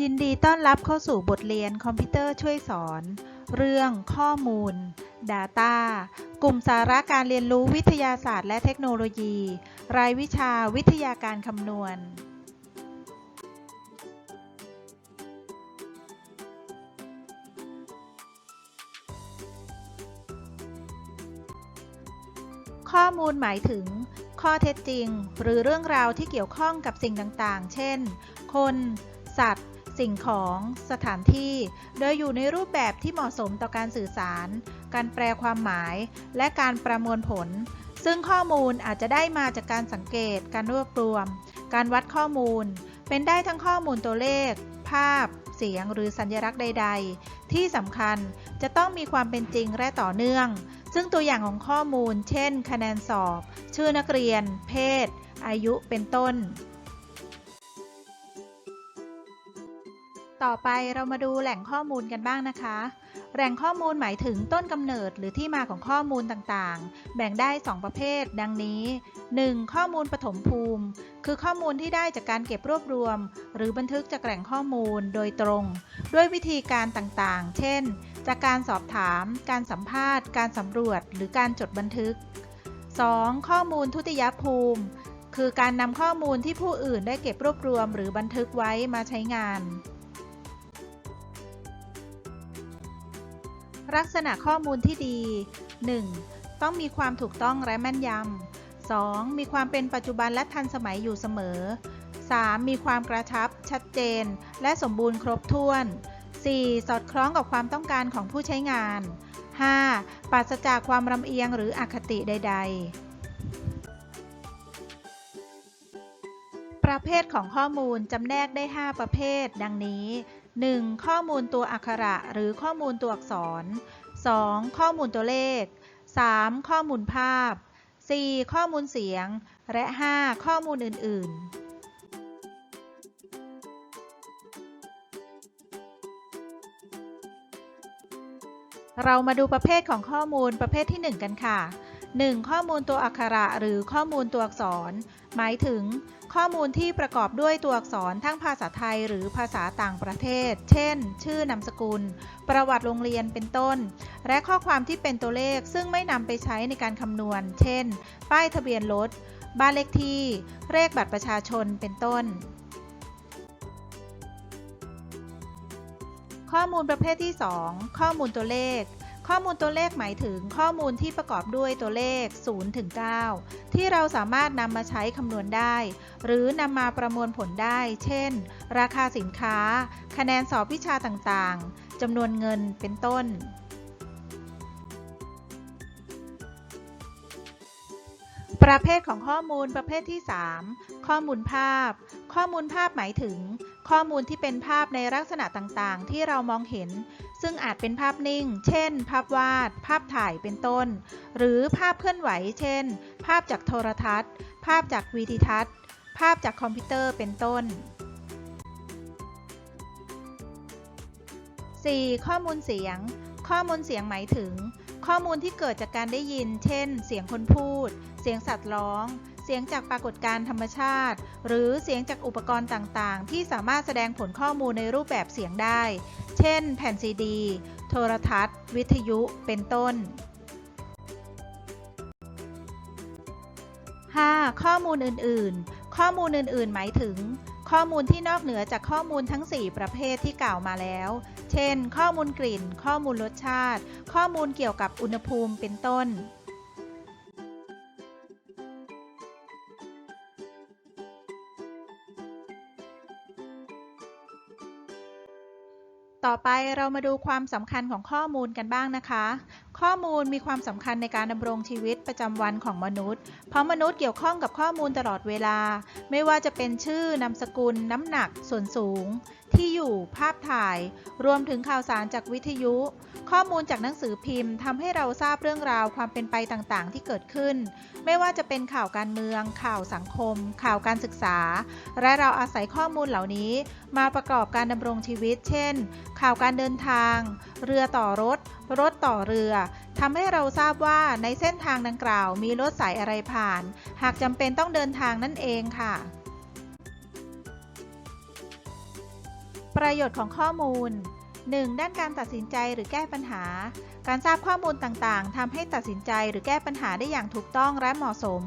ยินดีต้อนรับเข้าสู่บทเรียนคอมพิวเตอร์ช่วยสอน เรื่องข้อมูล Data กลุ่มสาระการเรียนรู้วิทยาศาสตร์และเทคโนโลยี รายวิชาวิทยาการคำนวณ ข้อมูลหมายถึง ข้อเท็จจริง หรือเรื่องราวที่เกี่ยวข้องกับสิ่งต่างๆ เช่น คนสัตว์ สิ่งของสถานที่ โดยอยู่ในรูปแบบที่เหมาะสมต่อการสื่อสาร การแปลความหมาย และการประมวลผล ซึ่งข้อมูลอาจจะได้มาจากการสังเกต การรวบรวม การวัดข้อมูล เป็นได้ทั้งข้อมูลตัวเลข ภาพ เสียง หรือสัญลักษณ์ใด ๆ ที่สำคัญจะต้องมีความเป็นจริงและต่อเนื่อง ซึ่งตัวอย่างของข้อมูล เช่น คะแนนสอบ ชื่อนักเรียน เพศ อายุ เป็นต้น ต่อไปเรามาดูแหล่งข้อมูลกันบ้างนะคะ แหล่งข้อมูลหมายถึงต้นกำเนิดหรือที่มาของข้อมูลต่างๆ แบ่งได้ 2 ประเภท ดังนี้ 1. ข้อมูลปฐมภูมิ คือข้อมูลที่ได้จากการเก็บรวบรวม หรือบันทึกจากแหล่งข้อมูลโดยตรง ด้วยวิธีการต่างๆ เช่น จากการสอบถาม การสัมภาษณ์ การสำรวจ หรือการจดบันทึก 2. ข้อมูลทุติยภูมิคือการนำข้อมูลที่ผู้อื่นได้เก็บรวบรวมหรือบันทึกไว้มาใช้งาน ลักษณะข้อมูลที่ดี 1. ต้องมีความถูกต้องและแม่นยำ 2. มีความเป็นปัจจุบันและทันสมัยอยู่เสมอ 3. มีความกระชับ ชัดเจน และสมบูรณ์ครบถ้วน 4. สอดคล้องกับความต้องการของผู้ใช้งาน 5. ปราศจากความลำเอียงหรืออคติใด ๆ ประเภทของข้อมูลจำแนกได้ 5 ประเภท ดังนี้ 1. ข้อมูลตัวอักขระหรือข้อมูลตัวอักษร 2. ข้อมูลตัวเลข 3. ข้อมูลภาพ 4. ข้อมูลเสียง และ 5. ข้อมูลอื่น ๆเรามาดูประเภทของข้อมูลประเภทที่ 1 กันค่ะ 1. ข้อมูลตัวอักขระหรือข้อมูลตัวอักษร หมายถึง ข้อมูลที่ประกอบด้วยตัวอักษรทั้งภาษาไทยหรือภาษาต่างประเทศ เช่น ชื่อนามสกุล ประวัติโรงเรียนเป็นต้น และข้อความที่เป็นตัวเลขซึ่งไม่นำไปใช้ในการคำนวณ เช่น ป้ายทะเบียนรถ บ้านเลขที่ เลขบัตรประชาชน เป็นต้น ข้อมูลประเภทที่ 2 ข้อมูลตัวเลข ข้อมูลตัวเลขหมายถึงข้อมูลที่ประกอบด้วยตัวเลข 0 ถึง 9 ที่เราสามารถนำมาใช้คำนวณได้ หรือนำมาประมวลผลได้ เช่น ราคาสินค้า คะแนนสอบวิชาต่างๆจำนวนเงินเป็นต้นประเภทของข้อมูลประเภทที่ 3 ข้อมูลภาพ ข้อมูลภาพหมายถึง ข้อมูลที่เป็นภาพในลักษณะต่างๆ ที่เรามองเห็น ซึ่งอาจเป็นภาพนิ่ง เช่น ภาพวาด ภาพถ่ายเป็นต้น หรือภาพเคลื่อนไหว เช่น ภาพจากโทรทัศน์ ภาพจากวีดิทัศน์ ภาพจากคอมพิวเตอร์เป็นต้น 4. ข้อมูลเสียง ข้อมูลเสียงหมายถึง ข้อมูลที่เกิดจากการได้ยิน เช่น เสียงคนพูด เสียงสัตว์ร้อง เสียงจากปรากฏการณ์ธรรมชาติ หรือเสียงจากอุปกรณ์ต่างๆ ที่สามารถแสดงผลข้อมูลในรูปแบบเสียงได้ เช่น แผ่นซีดี โทรทัศน์ วิทยุ เป็นต้น 5. ข้อมูลอื่น ๆ ข้อมูลอื่น ๆ หมายถึง ข้อมูลที่นอกเหนือจากข้อมูลทั้ง 4 ประเภทที่กล่าวมาแล้ว เช่น ข้อมูลกลิ่น ข้อมูลรสชาติ ข้อมูลเกี่ยวกับอุณหภูมิเป็นต้น ต่อไปเรามาดูความสำคัญของข้อมูลกันบ้างนะคะ ข้อมูลมีความสำคัญในการดำรงชีวิตประจำวันของมนุษย์ เพราะมนุษย์เกี่ยวข้องกับข้อมูลตลอดเวลา ไม่ว่าจะเป็นชื่อนามสกุล น้ำหนัก ส่วนสูง ที่อยู่ภาพถ่าย รวมถึงข่าวสารจากวิทยุ ข้อมูลจากหนังสือพิมพ์ทำให้เราทราบเรื่องราวความเป็นไปต่างๆ ที่เกิดขึ้น ไม่ว่าจะเป็นข่าวการเมือง ข่าวสังคม ข่าวการศึกษา และเราอาศัยข้อมูลเหล่านี้ มาประกอบการดำรงชีวิต เช่นข่าวการเดินทาง เรือต่อรถ รถต่อเรือทำให้เราทราบว่าในเส้นทางดังกล่าวมีรถสายอะไรผ่าน หากจำเป็นต้องเดินทางนั่นเองค่ะ ประโยชน์ของข้อมูล 1. ด้านการตัดสินใจหรือแก้ปัญหา การทราบข้อมูลต่างๆทำให้ตัดสินใจหรือแก้ปัญหาได้อย่างถูกต้องและเหมาะสม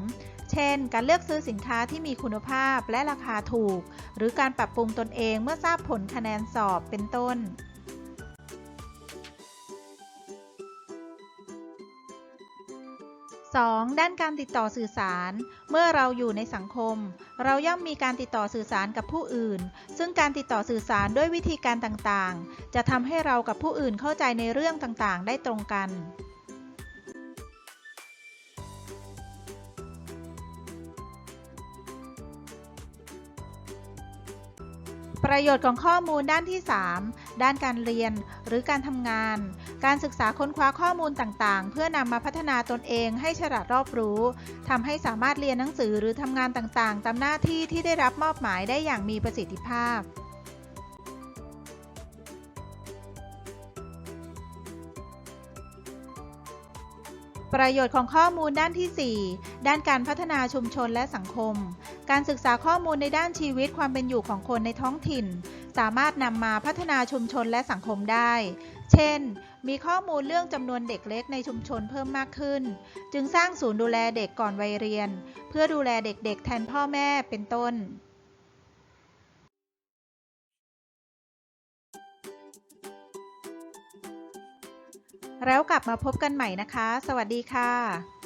เช่น การเลือกซื้อสินค้าที่มีคุณภาพและราคาถูก หรือการปรับปรุงตนเองเมื่อทราบผลคะแนนสอบเป็นต้น 2. ด้านการติดต่อสื่อสาร เมื่อเราอยู่ในสังคม เราย่อมมีการติดต่อสื่อสารกับผู้อื่น ซึ่งการติดต่อสื่อสารด้วยวิธีการต่างๆ จะทำให้เรากับผู้อื่นเข้าใจในเรื่องต่างๆ ได้ตรงกัน ประโยชน์ของข้อมูลด้านที่ 3 ด้านการเรียนหรือการทำงาน การศึกษาค้นคว้าข้อมูลต่างๆ เพื่อนำมาพัฒนาตนเองให้ฉลาดรอบรู้ทำให้สามารถเรียนหนังสือหรือทำงานต่างๆ ตามหน้าที่ที่ได้รับมอบหมายได้อย่างมีประสิทธิภาพประโยชน์ของข้อมูลด้านที่ 4 ด้านการพัฒนาชุมชนและสังคม การศึกษาข้อมูลในด้านชีวิตความเป็นอยู่ของคนในท้องถิ่น สามารถนำมาพัฒนาชุมชนและสังคมได้ เช่น มีข้อมูลเรื่องจำนวนเด็กเล็กในชุมชนเพิ่มมากขึ้น จึงสร้างศูนย์ดูแลเด็กก่อนวัยเรียน เพื่อดูแลเด็กๆ แทนพ่อแม่เป็นต้นแล้วกลับมาพบกันใหม่นะคะ สวัสดีค่ะ